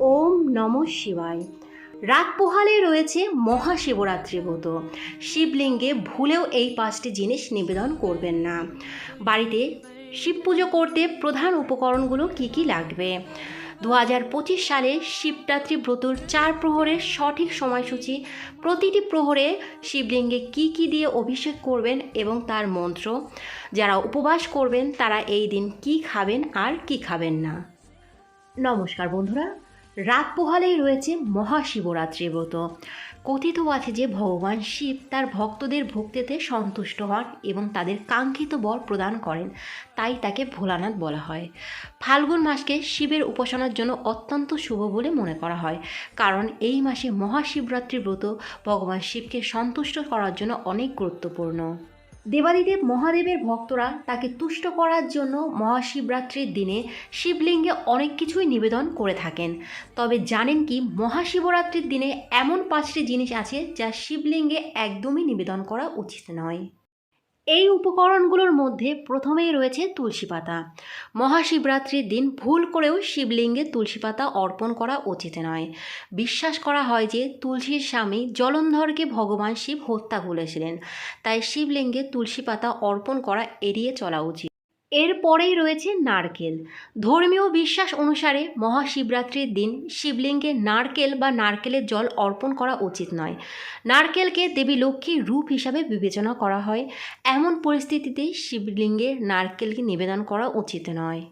ওম নম শিবায়। রাত পোহালে রয়েছে মহাশিবরাত্রি ব্রত। শিবলিঙ্গে ভুলেও এই পাঁচটি জিনিস নিবেদন করবেন না। বাড়িতে শিব পুজো করতে প্রধান উপকরণগুলো কি কি লাগবে? দু হাজার পঁচিশ সালে শিবরাত্রি ব্রতর চার প্রহরের সঠিক সময়সূচি, প্রতিটি প্রহরে শিবলিঙ্গে কি কি দিয়ে অভিষেক করবেন এবং তার মন্ত্র, যারা উপবাস করবেন তারা এই দিন কি খাবেন আর কি খাবেন না? নমস্কার বন্ধুরা রাত পোহালেই রয়েছে মহাশিবরাত্রি ব্রত। কথিত আছে যে, ভগবান শিব তার ভক্তদের ভক্তিতে সন্তুষ্ট হন এবং তাদের কাঙ্ক্ষিত বর প্রদান করেন, তাই তাকে ভোলানাথ বলা হয়। ফাল্গুন মাসকে শিবের উপাসনার জন্য অত্যন্ত শুভ বলে মনে করা হয়, কারণ এই মাসে মহাশিবরাত্রি ব্রত ভগবান শিবকে সন্তুষ্ট করার জন্য অনেক গুরুত্বপূর্ণ। দেবাদিদেব মহাদেবের ভক্তরা তাকে তুষ্ট করার জন্য মহাশিবরাত্রির দিনে শিবলিঙ্গে অনেক কিছুই নিবেদন করে থাকেন। তবে জানেন কি, মহাশিবরাত্রির দিনে এমন পাঁচটি জিনিস আছে যা শিবলিঙ্গে একদমই নিবেদন করা উচিত নয়। এই উপকরণগুলোর মধ্যে প্রথমেই রয়েছে তুলসী পাতা। মহাশিবরাত্রির দিন ভুল করেও শিবলিঙ্গে তুলসী পাতা অর্পণ করা উচিত নয়। বিশ্বাস করা হয় যে তুলসীর স্বামী জলন্ধরকে ভগবান শিব হত্যা করেছিলেন তাই শিবলিঙ্গে তুলসী পাতা অর্পণ করা এড়িয়ে চলা উচিত। এরপরেই রয়েছে নারকেল। ধর্মীয় বিশ্বাস অনুসারে মহাশিবরাত্রির দিন শিবলিঙ্গে নারকেল বা নারকেলের জল অর্পণ করা উচিত নয়। নারকেলকে দেবী লক্ষ্মীর রূপ হিসাবে বিবেচনা করা হয়। এমন পরিস্থিতিতে শিবলিঙ্গে নারকেলকে নিবেদন করা উচিত নয়।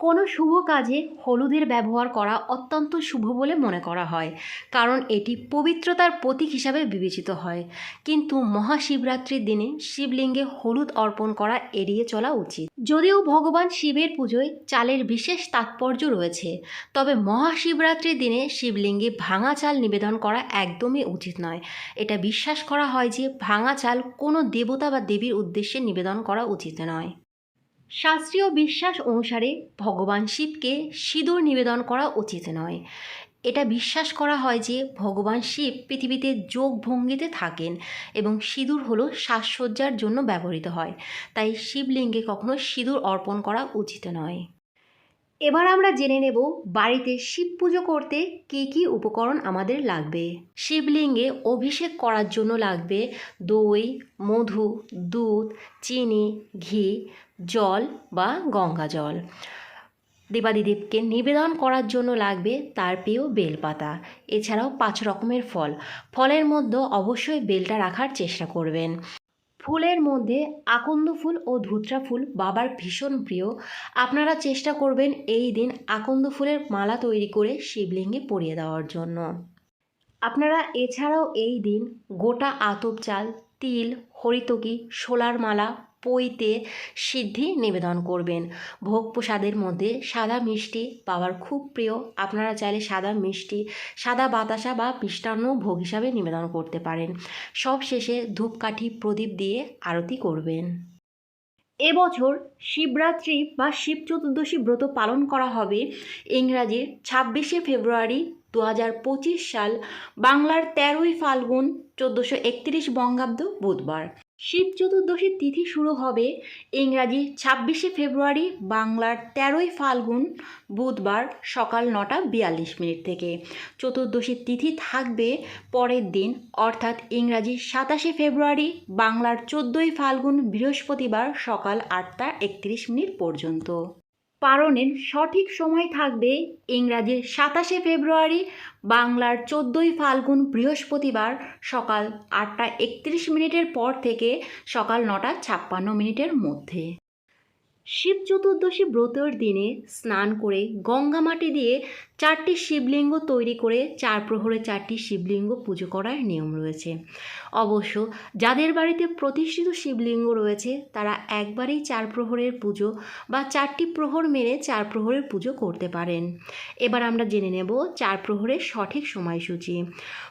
কোনো শুভ কাজে হলুদের ব্যবহার করা অত্যন্ত শুভ বলে মনে করা হয়, কারণ এটি পবিত্রতার প্রতীক হিসাবে বিবেচিত হয়। কিন্তু মহাশিবরাত্রির দিনে শিবলিঙ্গে হলুদ অর্পণ করা এড়িয়ে চলা উচিত। যদিও ভগবান শিবের পুজোয় চালের বিশেষ তাৎপর্য রয়েছে, তবে মহাশিবরাত্রির দিনে শিবলিঙ্গে ভাঙা চাল নিবেদন করা একদমই উচিত নয়। এটা বিশ্বাস করা হয় যে ভাঙা চাল কোনো দেবতা বা দেবীর উদ্দেশ্যে নিবেদন করা উচিত নয়। শাস্ত্রীয় বিশ্বাস অনুসারে ভগবান শিবকে সিঁদুর নিবেদন করা উচিত নয়। এটা বিশ্বাস করা হয় যে ভগবান শিব পৃথিবীতে যোগ ভঙ্গিতে থাকেন এবং সিঁদুর হলো সাজসজ্জার জন্য ব্যবহৃত হয়। তাই শিবলিঙ্গে কখনো সিঁদুর অর্পণ করা উচিত নয়। এবার আমরা জেনে নেব বাড়িতে শিব পুজো করতে কী কী উপকরণ আমাদের লাগবে। শিবলিঙ্গে অভিষেক করার জন্য লাগবে দই, মধু, দুধ, চিনি, ঘি, জল বা গঙ্গা জল। দেবাদিদেবকে নিবেদন করার জন্য লাগবে তার প্রিয় বেলপাতা, এছাড়াও পাঁচ রকমের ফল। ফলের মধ্যে অবশ্যই বেলটা রাখার চেষ্টা করবেন। ফুলের মধ্যে আকন্দ ফুল ও ধুত্রা ফুল বাবার ভীষণ প্রিয়। আপনারা চেষ্টা করবেন এই দিন আকন্দ ফুলের মালা তৈরি করে শিবলিঙ্গে পরিয়ে দেওয়ার জন্য। আপনারা এছাড়াও এই দিন গোটা আতপ চাল, তিল, হরিতকি শোলার মালা পইতে সিদ্ধি নিবেদন করবেন। ভোগ প্রসাদের মধ্যে সাদা মিষ্টি পাওয়ার খুব প্রিয়। আপনারা চাইলে সাদা মিষ্টি, সাদা বাতাসা বা মিষ্টান্ন ভোগ হিসাবে নিবেদন করতে পারেন। সব শেষে ধূপকাঠি প্রদীপ দিয়ে আরতি করবেন। এবছর শিবরাত্রি বা শিব চতুর্দশী ব্রত পালন করা হবে। ইংরাজির ছাব্বিশে ফেব্রুয়ারি দু হাজার পঁচিশ সাল, বাংলার তেরোই ফাল্গুন চোদ্দোশো একত্রিশ বঙ্গাব্দ বুধবার। শিব চতুর্দশীর তিথি শুরু হবে ইংরাজি ছাব্বিশে ফেব্রুয়ারি বাংলার তেরোই ফাল্গুন বুধবার সকাল নটা বিয়াল্লিশ মিনিট থেকে। চতুর্দশীর তিথি থাকবে পরের দিন, অর্থাৎ ইংরাজি সাতাশে ফেব্রুয়ারি বাংলার চোদ্দোই ফাল্গুন বৃহস্পতিবার সকাল আটটা একত্রিশ মিনিট পর্যন্ত। পালনের সঠিক সময় থাকবে ইংরাজির সাতাশে ফেব্রুয়ারি, বাংলার চোদ্দোই ফাল্গুন বৃহস্পতিবার সকাল আটটা একত্রিশ মিনিটের পর থেকে সকাল নটা ছাপ্পান্ন মিনিটের মধ্যে। শিব চতুর্দশী ব্রতের দিনে স্নান করে গঙ্গা মাটি দিয়ে চারটি শিবলিঙ্গ তৈরি করে চার প্রহরে চারটি শিবলিঙ্গ পুজো করার নিয়ম রয়েছে। অবশ্য যাদের বাড়িতে প্রতিষ্ঠিত শিবলিঙ্গ রয়েছে, তারা একবারেই চার প্রহরের পুজো বা চারটি প্রহর মেরে চার প্রহরের পুজো করতে পারেন। এবার আমরা জেনে নেব চার প্রহরের সঠিক সময়সূচি।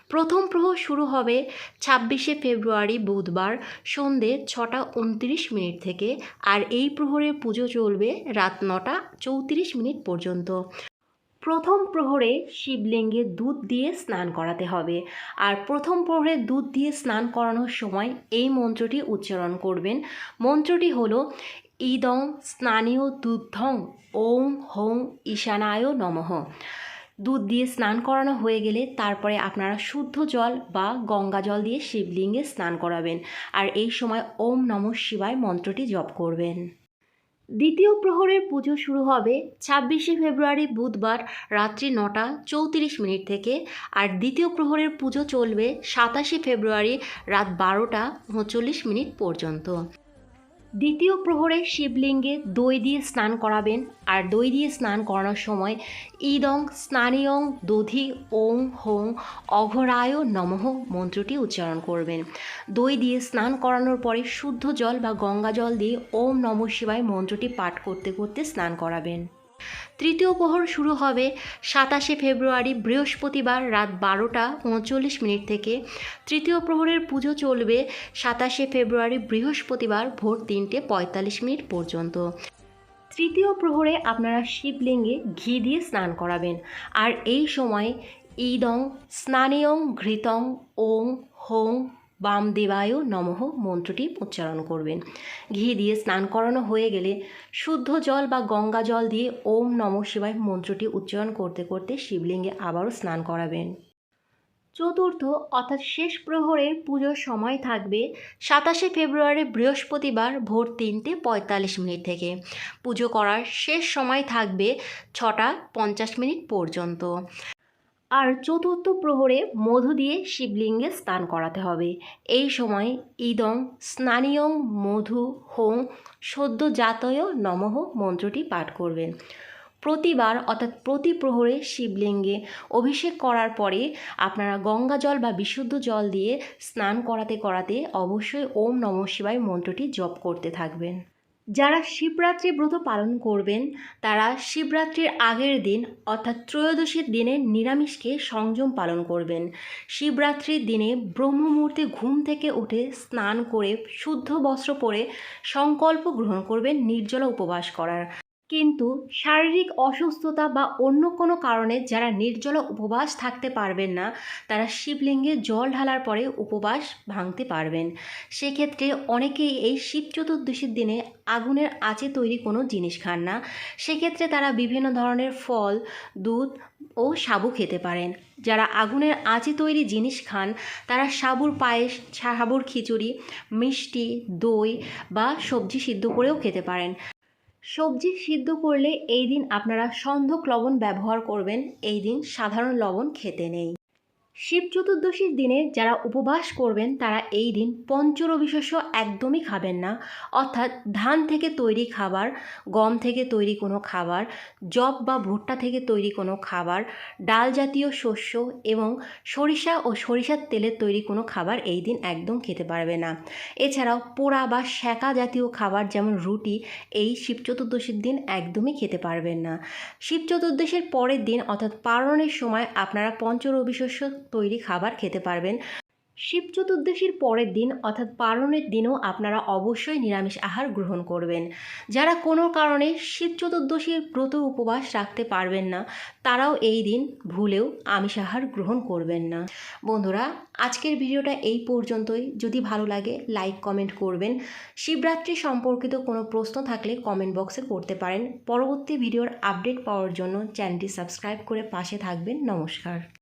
প্রথম প্রহর শুরু হবে ছাব্বিশে ফেব্রুয়ারি বুধবার সন্ধে ছটা উনত্রিশ মিনিট থেকে আর এই প্রহরের পুজো চলবে রাত নটা চৌত্রিশ মিনিট পর্যন্ত। প্রথম প্রহরে শিবলিঙ্গে দুধ দিয়ে স্নান করাতে হবে আর প্রথম প্রহরে দুধ দিয়ে স্নান করানোর সময় এই মন্ত্রটি উচ্চারণ করবেন। মন্ত্রটি হলো, ইদং স্নানীয় দুগ্ধং ওং হং ঈশানায় নমঃ। দুধ দিয়ে স্নান করানো হয়ে গেলে তারপরে আপনারা শুদ্ধ জল বা গঙ্গা জল দিয়ে শিবলিঙ্গে স্নান করাবেন। আর এই সময় ওম নমঃ শিবায় মন্ত্রটি জপ করবেন। দ্বিতীয় প্রহরের পুজো শুরু হবে ছাব্বিশে ফেব্রুয়ারি বুধবার রাত্রি নটা চৌত্রিশ মিনিট থেকে। আর দ্বিতীয় প্রহরের পুজো চলবে সাতাশে ফেব্রুয়ারি রাত বারোটা উনচল্লিশ মিনিট পর্যন্ত। দ্বিতীয় প্রহরে শিবলিঙ্গে দই দিয়ে স্নান করাবেন আর দই দিয়ে স্নান করানোর সময় ইদং স্নানিয়ং দধি ওং হোং অঘরায় নমঃ মন্ত্রটি উচ্চারণ করবেন। দই দিয়ে স্নান করানোর পরে শুদ্ধ জল বা গঙ্গা জল দিয়ে ওম নম শিবায় মন্ত্রটি পাঠ করতে করতে স্নান করাবেন। তৃতীয় প্রহর শুরু হবে সাতাশে ফেব্রুয়ারি, বৃহস্পতিবার রাত বারোটা উনচল্লিশ মিনিট থেকে। তৃতীয় প্রহরের পুজো চলবে সাতাশে ফেব্রুয়ারি, বৃহস্পতিবার ভোর তিনটে পঁয়তাল্লিশ মিনিট পর্যন্ত। তৃতীয় প্রহরে আপনারা শিবলিঙ্গে ঘি দিয়ে স্নান করাবেন। আর এই সময় ইদং স্নানেয়ং ঘৃতং ওং হোং বামদেবায় নমঃ মন্ত্রটি উচ্চারণ করবেন। ঘি দিয়ে স্নান করানো হয়ে গেলে শুদ্ধ জল বা গঙ্গা জল দিয়ে ওম নম শিবায় মন্ত্রটি উচ্চারণ করতে করতে শিবলিঙ্গে আবারও স্নান করাবেন। চতুর্থ, অর্থাৎ শেষ প্রহরের পুজোর সময় থাকবে সাতাশে ফেব্রুয়ারি বৃহস্পতিবার ভোর তিনটে পঁয়তাল্লিশ মিনিট থেকে। পুজো করার শেষ সময় থাকবে ছটা পঞ্চাশ মিনিট পর্যন্ত। আর চতুর্থ প্রহরে মধু দিয়ে শিবলিঙ্গে স্নান করাতে হবে। এই সময় ইদং স্নানীয়ং মধু হোং সদ্য জাতয় নমঃ মন্ত্রটি পাঠ করবেন। প্রতিবার অর্থাৎ প্রতি প্রহরে শিবলিঙ্গে অভিষেক করার পরে আপনারা গঙ্গা জল বা বিশুদ্ধ জল দিয়ে স্নান করাতে করাতে অবশ্যই ওম নমঃ শিবায় মন্ত্রটি জপ করতে থাকবেন। যারা শিবরাত্রি ব্রত পালন করবেন, তারা শিবরাত্রির আগের দিন, অর্থাৎ ত্রয়োদশীর দিনে নিরামিষকে সংযম পালন করবেন। শিবরাত্রির দিনে ব্রহ্ম মুহূর্তে ঘুম থেকে উঠে স্নান করে, শুদ্ধ বস্ত্র পরে সংকল্প গ্রহণ করবেন, নির্জলা উপবাস করার। কিন্তু শারীরিক অসুস্থতা বা অন্য কোনো কারণে যারা নির্জলা উপবাস থাকতে পারবেন না, তারা শিবলিঙ্গে জল ঢালার পরে উপবাস ভাঙতে পারবেন। সেক্ষেত্রে অনেকেই এই শিব চতুর্দশীর দিনে আগুনের আঁচে তৈরি কোনো জিনিস খান না। সেক্ষেত্রে তারা বিভিন্ন ধরনের ফল, দুধ ও সাবু খেতে পারেন। যারা আগুনের আঁচে তৈরি জিনিস খান, তারা সাবুর পায়েস, সাবুর খিচুড়ি, মিষ্টি, দই বা সবজি সিদ্ধ করেও খেতে পারেন। সবজি সিদ্ধ করলে এই দিন আপনারা সন্ধক লবণ ব্যবহার করবেন, এই দিন সাধারণ লবণ খেতে নেই। শিব চতুর্দশীর দিনে যারা উপবাস করবেন, তারা এই দিন পঞ্চরবিশস্য একদমই খাবেন না। অর্থাৎ ধান থেকে তৈরি খাবার, গম থেকে তৈরি কোনো খাবার জব বা ভুট্টা থেকে তৈরি কোনো খাবার, ডাল জাতীয় শস্য এবং সরিষা ও সরিষার তেলের তৈরি কোনো খাবার এই দিন একদম খেতে পারবে না। এছাড়াও পোড়া বা শ্যাকা জাতীয় খাবার যেমন রুটি, এই শিব চতুর্দশীর দিন একদমই খেতে পারবেন না। শিব চতুর্দশীর পরের দিন অর্থাৎ পারণের সময় আপনারা পঞ্চরবিশস্য তৈরি খাবার খেতে পারবেন। শিব চতুর্দশীর পরের দিন অর্থাৎ পারণের দিনও আপনারা অবশ্যই নিরামিষ আহার গ্রহণ করবেন। যারা কোনো কারণে শিব চতুর্দশীর ব্রত উপবাস রাখতে পারবেন না, তারাও এই দিন ভুলেও আমিষ আহার গ্রহণ করবেন না। বন্ধুরা, আজকের ভিডিওটা এই পর্যন্তই। যদি ভালো লাগে, লাইক, কমেন্ট করবেন। শিবরাত্রি সম্পর্কিত কোনো প্রশ্ন থাকলে কমেন্ট বক্সে করতে পারেন। পরবর্তী ভিডিওর আপডেট পাওয়ার জন্য চ্যানেলটি সাবস্ক্রাইব করে পাশে থাকবেন। নমস্কার।